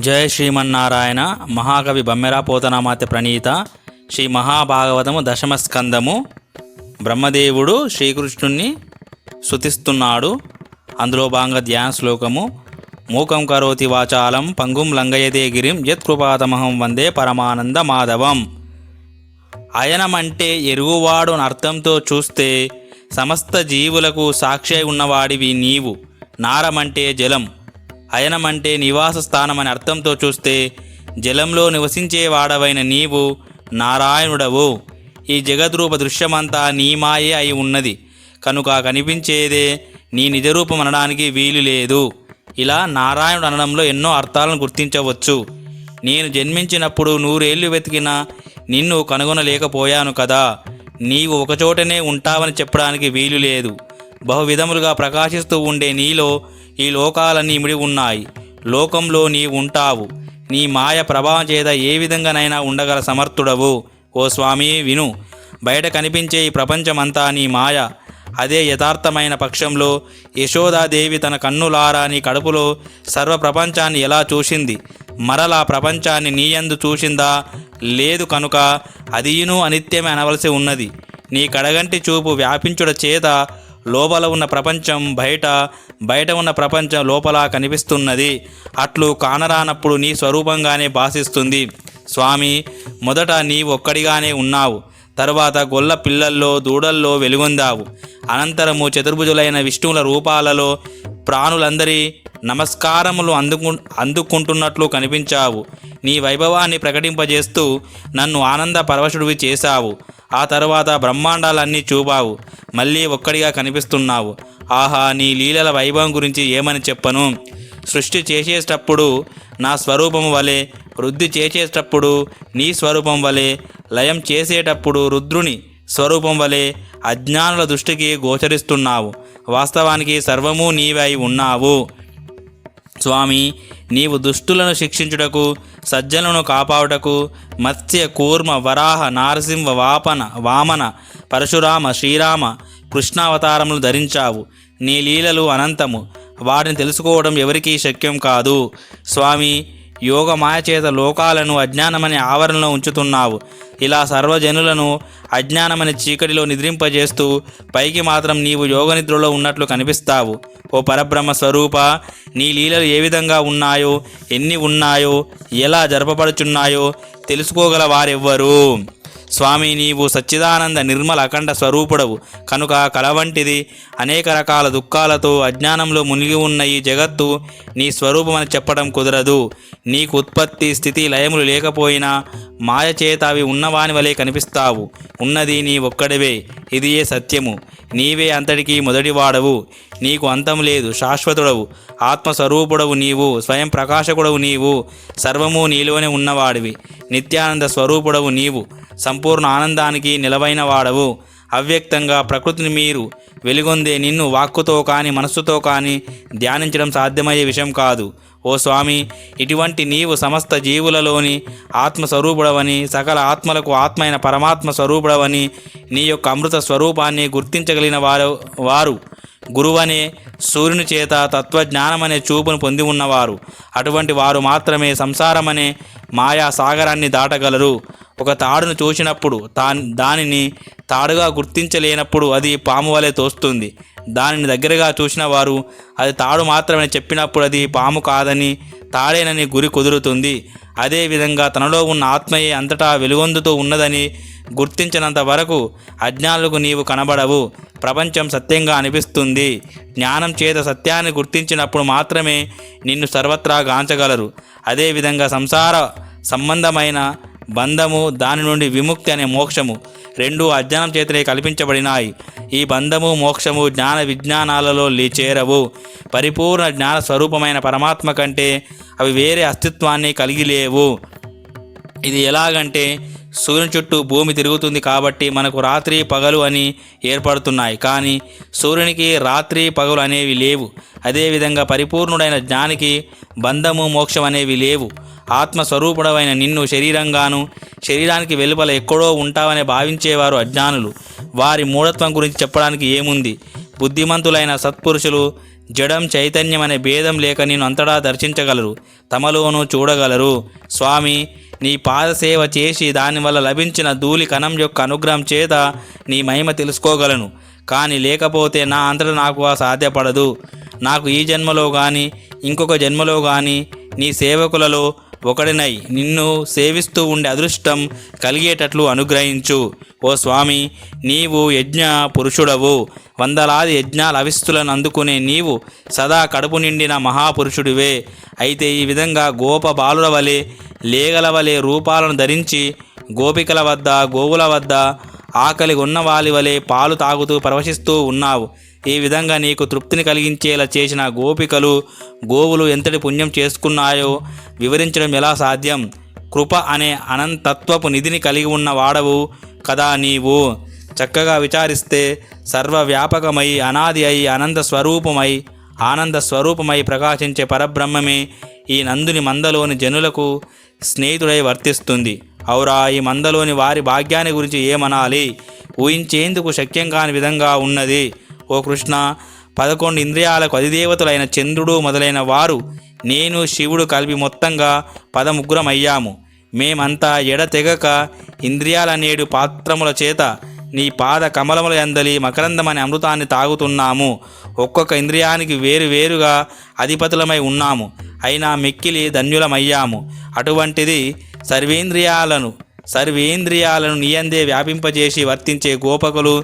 జయ శ్రీమన్నారాయణ మహాకవి బమ్మెరా పోతనామాత ప్రణీత శ్రీ మహాభాగవతము దశమస్కందము బ్రహ్మదేవుడు శ్రీకృష్ణుణ్ణి శుతిస్తున్నాడు అందులో భాగంగా ధ్యాన శ్లోకము. మూకం కరోతి వాచాలం పంగుం లంగయదే గిరిం యత్కృపాతమహం వందే పరమానంద మాధవం. అయనమంటే ఎరుగువాడు అర్థంతో చూస్తే సమస్త జీవులకు సాక్షి ఉన్నవాడివి నీవు. నారమంటే జలం అయనమంటే నివాస స్థానం అని అర్థంతో చూస్తే జలంలో నివసించేవాడవైన నీవు నారాయణుడవు. ఈ జగద్రూప దృశ్యమంతా నీమాయే అయి ఉన్నది. కనుక కనిపించేదే నీ నిజరూపం అనడానికి వీలు లేదు. ఇలా నారాయణుడు అనడంలో ఎన్నో అర్థాలను గుర్తించవచ్చు. నేను జన్మించినప్పుడు నూరేళ్ళు వెతికినా నిన్ను కనుగొనలేకపోయాను కదా. నీవు ఒకచోటనే ఉంటావని చెప్పడానికి వీలు లేదు. బహువిధములుగా ప్రకాశిస్తూ ఉండే నీలో ఈ లోకాలన్నీ ఇమిడి ఉన్నాయి. లోకంలో నీ ఉంటావు. నీ మాయ ప్రభావం చేత ఏ విధంగానైనా ఉండగల సమర్థుడవు. ఓ స్వామి విను. బయట కనిపించే ఈ ప్రపంచమంతా నీ మాయ. అదే యథార్థమైన పక్షంలో యశోదాదేవి తన కన్నులారా నీ కడుపులో సర్వ ప్రపంచాన్ని ఎలా చూసింది? మరలా ప్రపంచాన్ని నీయందు చూసిందా? లేదు కనుక అదీను అనిత్యమే అనవలసి ఉన్నది. నీ కడగంటి చూపు వ్యాపించుట చేత లోపల ఉన్న ప్రపంచం బయట బయట ఉన్న ప్రపంచం లోపల కనిపిస్తున్నది. అట్లు కానరానప్పుడు నీ స్వరూపంగానే భాషిస్తుంది స్వామి మొదట నీ ఒక్కడిగానే ఉన్నావు. తరువాత గొల్ల పిల్లల్లో దూడల్లో వెలుగొందావు. అనంతరము చతుర్భుజులైన విష్ణువుల రూపాలలో ప్రాణులందరి నమస్కారములు అందుకు అందుకుంటున్నట్లు కనిపించావు. నీ వైభవాన్ని ప్రకటింపజేస్తూ నన్ను ఆనంద పరవశుడివి చేశావు. ఆ తర్వాత బ్రహ్మాండాలన్నీ చూపావు మళ్ళీ ఒక్కడిగా కనిపిస్తున్నావు. ఆహా నీ లీలల వైభవం గురించి ఏమని చెప్పను? సృష్టి చేసేటప్పుడు నా స్వరూపం వలె వృద్ధి చేసేటప్పుడు నీ స్వరూపం వలె లయం చేసేటప్పుడు రుద్రుని స్వరూపం వలె అజ్ఞానుల దృష్టికి గోచరిస్తున్నావు. వాస్తవానికి సర్వము నీవై ఉన్నావు. స్వామి నీవు దుష్టులను శిక్షించుటకు సజ్జనులను కాపాడుటకు మత్స్య కూర్మ వరాహ నారసింహ వాపన వామన పరశురామ శ్రీరామ కృష్ణావతారములు ధరించావు. నీ లీలలు అనంతము. వాటిని తెలుసుకోవడం ఎవరికీ శక్యం కాదు. స్వామి యోగ మాయచేత లోకాలను అజ్ఞానమనే ఆవరణలో ఉంచుతున్నావు. ఇలా సర్వజనులను అజ్ఞానమని చీకటిలో నిద్రింపజేస్తూ పైకి మాత్రం నీవు యోగనిద్రలో ఉన్నట్లు కనిపిస్తావు. ఓ పరబ్రహ్మ స్వరూప నీ లీలలు ఏ విధంగా ఉన్నాయో ఎన్ని ఉన్నాయో ఎలా జరపబడుచున్నాయో తెలుసుకోగల వారెవ్వరు. స్వామి నీవు సచ్చిదానంద నిర్మల అఖండ స్వరూపుడవు. కనుక కల వంటిది అనేక రకాల దుఃఖాలతో అజ్ఞానంలో మునిగి ఉన్న ఈ జగత్తు నీ స్వరూపమని చెప్పడం కుదరదు. నీకు ఉత్పత్తి స్థితి లయములు లేకపోయినా మాయచేత అవి ఉన్నవాని వలె కనిపిస్తావు. ఉన్నది నీ ఒక్కడివే. ఇది ఏ సత్యము. నీవే అంతటికీ మొదటివాడవు. నీకు అంతం లేదు శాశ్వతుడవు. ఆత్మస్వరూపుడవు నీవు స్వయం ప్రకాశకుడవు నీవు. సర్వము నీలోనే ఉన్నవాడివి. నిత్యానంద స్వరూపుడవు నీవు. సంపూర్ణ ఆనందానికి నిలవైన వాడవు. అవ్యక్తంగా ప్రకృతిని మీరు వెలుగొందే నిన్ను వాక్కుతో కానీ మనస్సుతో కానీ ధ్యానించడం సాధ్యమయ్యే విషయం కాదు. ఓ స్వామి ఇటువంటి నీవు సమస్త జీవులలోని ఆత్మస్వరూపుడవని సకల ఆత్మలకు ఆత్మైన పరమాత్మ స్వరూపుడవని నీ యొక్క అమృత స్వరూపాన్ని గుర్తించగలిగిన వారు వారు గురువనే సూర్యుని చేత తత్వజ్ఞానమనే చూపును పొంది ఉన్నవారు. అటువంటి వారు మాత్రమే సంసారమనే మాయా సాగరాన్ని దాటగలరు. ఒక తాడును చూసినప్పుడు తా దానిని తాడుగా గుర్తించలేనప్పుడు అది పాము వలె తోస్తుంది. దానిని దగ్గరగా చూసిన వారు అది తాడు మాత్రమే చెప్పినప్పుడు అది పాము కాదని తాడేనని గురి కుదురుతుంది. అదేవిధంగా తనలో ఉన్న ఆత్మయే అంతటా వెలుగొందుతూ ఉన్నదని గుర్తించినంత వరకు అజ్ఞానులకు నీవు కనబడవు. ప్రపంచం సత్యంగా అనిపిస్తుంది. జ్ఞానం చేత సత్యాన్ని గుర్తించినప్పుడు మాత్రమే నిన్ను సర్వత్రా గాంచగలరు. అదేవిధంగా సంసార సంబంధమైన బంధము దాని నుండి విముక్తి అనే మోక్షము రెండు అజ్ఞానం చేతనే కల్పించబడినాయి. ఈ బంధము మోక్షము జ్ఞాన విజ్ఞానాలలో చేరవు. పరిపూర్ణ జ్ఞాన స్వరూపమైన పరమాత్మ కంటే అవి వేరే అస్తిత్వాన్ని కలిగి లేవు. ఇది ఎలాగంటే సూర్యుని చుట్టూ భూమి తిరుగుతుంది కాబట్టి మనకు రాత్రి పగలు అని ఏర్పడుతున్నాయి. కానీ సూర్యునికి రాత్రి పగలు అనేవి లేవు. అదేవిధంగా పరిపూర్ణుడైన జ్ఞానికి బంధము మోక్షం అనేవి లేవు. ఆత్మస్వరూపుడమైన నిన్ను శరీరంగాను శరీరానికి వెలుపల ఎక్కడో ఉంటావని భావించేవారు అజ్ఞానులు. వారి మూఢత్వం గురించి చెప్పడానికి ఏముంది? బుద్ధిమంతులైన సత్పురుషులు జడం చైతన్యం అనే భేదం లేక నేను అంతటా దర్శించగలరు. తమలోనూ చూడగలరు. స్వామి నీ పాదసేవ చేసి దానివల్ల లభించిన ధూళి కణం యొక్క అనుగ్రహం చేత నీ మహిమ తెలుసుకోగలను. కానీ లేకపోతే నా అంతటా నాకు ఆ సాధ్యపడదు. నాకు ఈ జన్మలో కానీ ఇంకొక జన్మలో కానీ నీ సేవకులలో ఒకడినై నిన్ను సేవిస్తూ ఉండే అదృష్టం కలిగేటట్లు అనుగ్రహించు. ఓ స్వామి నీవు యజ్ఞ పురుషుడవు. వందలాది యజ్ఞాల అవిస్తులను అందుకునే నీవు సదా కడుపు నిండిన మహాపురుషుడివే. అయితే ఈ విధంగా గోప బాలుల వలె లేగల వలె రూపాలను ధరించి గోపికల వద్ద గోవుల వద్ద ఆకలి ఉన్నవాలి వలె పాలు తాగుతూ ప్రవశిస్తూ ఉన్నావు. ఈ విధంగా నీకు తృప్తిని కలిగించేలా చేసిన గోపికలు గోవులు ఎంతటి పుణ్యం చేసుకున్నాయో వివరించడం ఎలా సాధ్యం? కృప అనే అనంతత్వపు నిధిని కలిగి ఉన్న వాడవు కదా నీవు. చక్కగా విచారిస్తే సర్వవ్యాపకమై అనాది అయి అనంత స్వరూపమై ఆనంద స్వరూపమై ప్రకాశించే పరబ్రహ్మమే ఈ నందుని మందలోని జనులకు స్నేహితుడై వర్తిస్తుంది. అవురా ఈ మందలోని వారి భాగ్యాన్ని గురించి ఏమనాలి? ఊహించేందుకు శక్యం కాని విధంగా ఉన్నది. ఓ కృష్ణ పదకొండు ఇంద్రియాలకు అధిదేవతలైన చంద్రుడు మొదలైన వారు నేను శివుడు కలిపి మొత్తంగా పదముగ్గురం మేమంతా ఎడతెగక ఇంద్రియాలనేడు పాత్రముల చేత నీ పాద కమలముల ఎందలి మకరందమనే అమృతాన్ని తాగుతున్నాము. ఒక్కొక్క ఇంద్రియానికి వేరు వేరుగా అధిపతులమై ఉన్నాము. అయినా మిక్కిలి ధన్యులమయ్యాము. అటువంటిది సర్వేంద్రియాలను సర్వేంద్రియాలను నియందే వ్యాపింపజేసి వర్తించే గోపకులు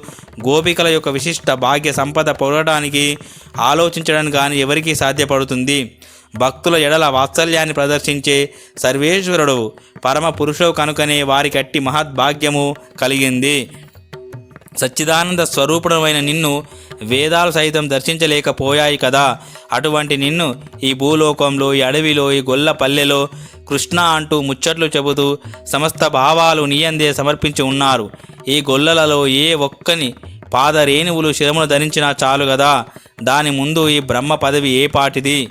గోపికల యొక్క విశిష్ట భాగ్య సంపద పొరడానికి ఆలోచించడం కానీ ఎవరికీ సాధ్యపడుతుంది. భక్తుల ఎడల వాత్సల్యాన్ని ప్రదర్శించే సర్వేశ్వరుడు పరమ పురుషుడు కనుకనే వారికట్టి మహద్భాగ్యము కలిగింది. సచ్చిదానంద స్వరూపుడమైన నిన్ను వేదాలు సైతం దర్శించలేకపోయాయి కదా. అటువంటి నిన్ను ఈ భూలోకంలో ఈ అడవిలో ఈ గొల్ల పల్లెలో కృష్ణ అంటూ ముచ్చట్లు చెబుతూ సమస్త భావాలు నీయందే సమర్పించి ఉన్నారు. ఈ గొల్లలలో ఏ ఒక్కని పాదరేణువులు శిరమును ధరించినా చాలు కదా దాని ముందు ఈ బ్రహ్మ పదవి ఏ పాటిది?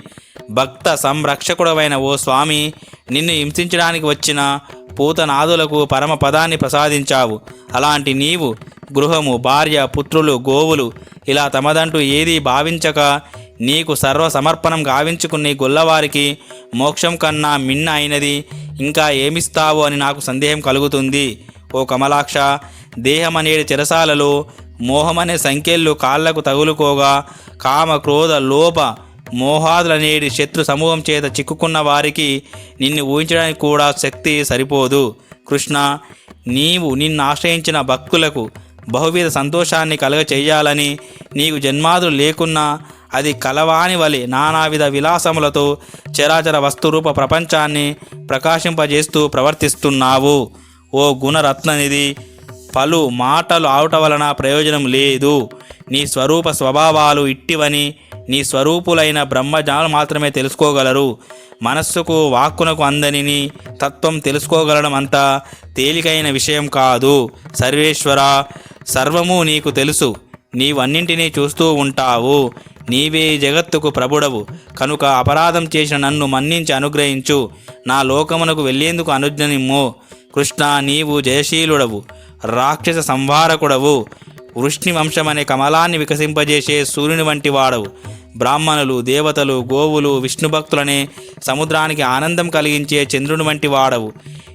భక్త సంరక్షకుడవైన ఓ స్వామి నిన్ను హింసించడానికి వచ్చిన పూతనాదులకు పరమ పదాన్ని ప్రసాదించావు. అలాంటి నీవు గృహము భార్య పుత్రులు గోవులు ఇలా తమదంటూ ఏదీ భావించక నీకు సర్వ సమర్పణం గావించుకుని గుల్లవారికి గొల్లవారికి మోక్షం కన్నా మిన్న అయినది ఇంకా ఏమిస్తావు అని నాకు సందేహం కలుగుతుంది. ఓ కమలాక్ష దేహమనేటి చెరసాలలో మోహమనే సంఖ్యలు కాళ్ళకు తగులుకోగా కామ క్రోధ లోప మోహాదులనేటి శత్రు సమూహం చేత చిక్కుకున్న వారికి నిన్ను ఊహించడానికి కూడా శక్తి సరిపోదు. కృష్ణ నీవు నిన్ను ఆశ్రయించిన భక్తులకు బహువిధ సంతోషాన్ని కలుగ చేయాలని నీకు జన్మాదులు లేకున్నా అది కలవాని వలి నానావిధ విలాసములతో చరాచర వస్తురూప ప్రపంచాన్ని ప్రకాశింపజేస్తూ ప్రవర్తిస్తున్నావు. ఓ గుణరత్ననిధి పలు మాటలు ఆవుట వలన ప్రయోజనం లేదు. నీ స్వరూప స్వభావాలు ఇట్టివని నీ స్వరూపులైన బ్రహ్మజ్ఞానులు మాత్రమే తెలుసుకోగలరు. మనస్సుకు వాక్కునకు అందని తత్వం తెలుసుకోగలడం అంత తేలికైన విషయం కాదు. సర్వేశ్వర సర్వము నీకు తెలుసు. నీవన్నింటినీ చూస్తూ ఉంటావు. నీవే జగత్తుకు ప్రభుడవు. కనుక అపరాధం చేసిన నన్ను మన్నించి అనుగ్రహించు. నా లోకమునకు వెళ్ళేందుకు అనుజ్ఞనిమ్ము. కృష్ణ నీవు జయశీలుడవు. రాక్షస సంహారకుడవు వృష్ణి వంశమనే కమలాన్ని వికసింపజేసే సూర్యుని వంటి వాడవు. బ్రాహ్మణులు దేవతలు గోవులు విష్ణు భక్తులనే సముద్రానికి ఆనందం కలిగించే చంద్రుని వంటి వాడవు.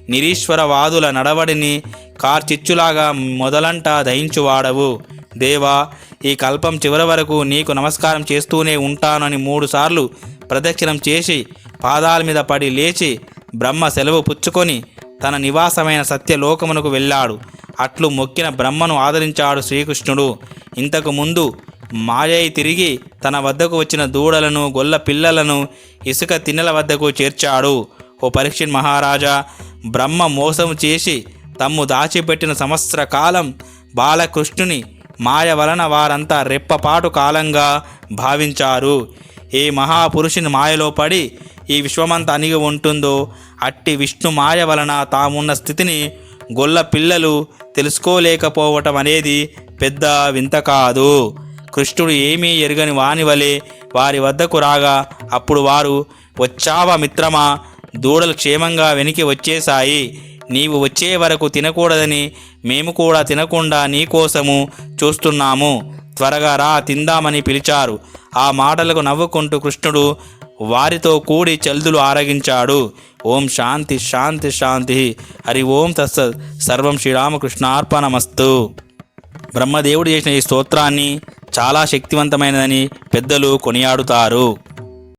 నిరీశ్వరవాదుల నడవడిని కార్చిచ్చులాగా మొదలంట దహించువాడవు. దేవా ఈ కల్పం చివరి వరకు నీకు నమస్కారం చేస్తూనే ఉంటానని మూడుసార్లు ప్రదక్షిణం చేసి పాదాల మీద పడి లేచి బ్రహ్మ సెలవు పుచ్చుకొని తన నివాసమైన సత్యలోకమునకు వెళ్ళాడు. అట్లు మొక్కిన బ్రహ్మను ఆదరించాడు శ్రీకృష్ణుడు. ఇంతకు ముందు మాయై తిరిగి తన వద్దకు వచ్చిన దూడలను గొల్ల పిల్లలను ఇసుక తిన్నెల వద్దకు చేర్చాడు. ఓ పరీక్షిత్ మహారాజా బ్రహ్మ మోసం చేసి తమ్ము దాచిపెట్టిన సంవత్సర కాలం బాలకృష్ణుని మాయ వలన వారంతా రెప్పపాటు కాలంగా భావించారు. ఏ మహాపురుషుని మాయలో పడి ఈ విశ్వమంతా అణిగి ఉంటుందో అట్టి విష్ణు మాయ వలన తామున్న స్థితిని గొల్ల పిల్లలు తెలుసుకోలేకపోవటం అనేది పెద్ద వింత కాదు. కృష్ణుడు ఏమీ ఎరుగని వాని వలె వారి వద్దకు రాగా అప్పుడు వారు వచ్చావా మిత్రమా? దూడలు క్షేమంగా వెనికి వచ్చేశాయి. నీవు వచ్చే వరకు తినకూడదని మేము కూడా తినకుండా నీకోసము చూస్తున్నాము. త్వరగా రా తిందామని పిలిచారు. ఆ మాటలకు నవ్వుకుంటూ కృష్ణుడు వారితో కూడి చల్దులు ఆరగించాడు. ఓం శాంతి శాంతి శాంతి. హరి ఓం తత్స సర్వం శ్రీరామకృష్ణార్పణమస్తు. బ్రహ్మదేవుడు చేసిన ఈ స్తోత్రాన్ని చాలా శక్తివంతమైనదని పెద్దలు కొనియాడుతారు.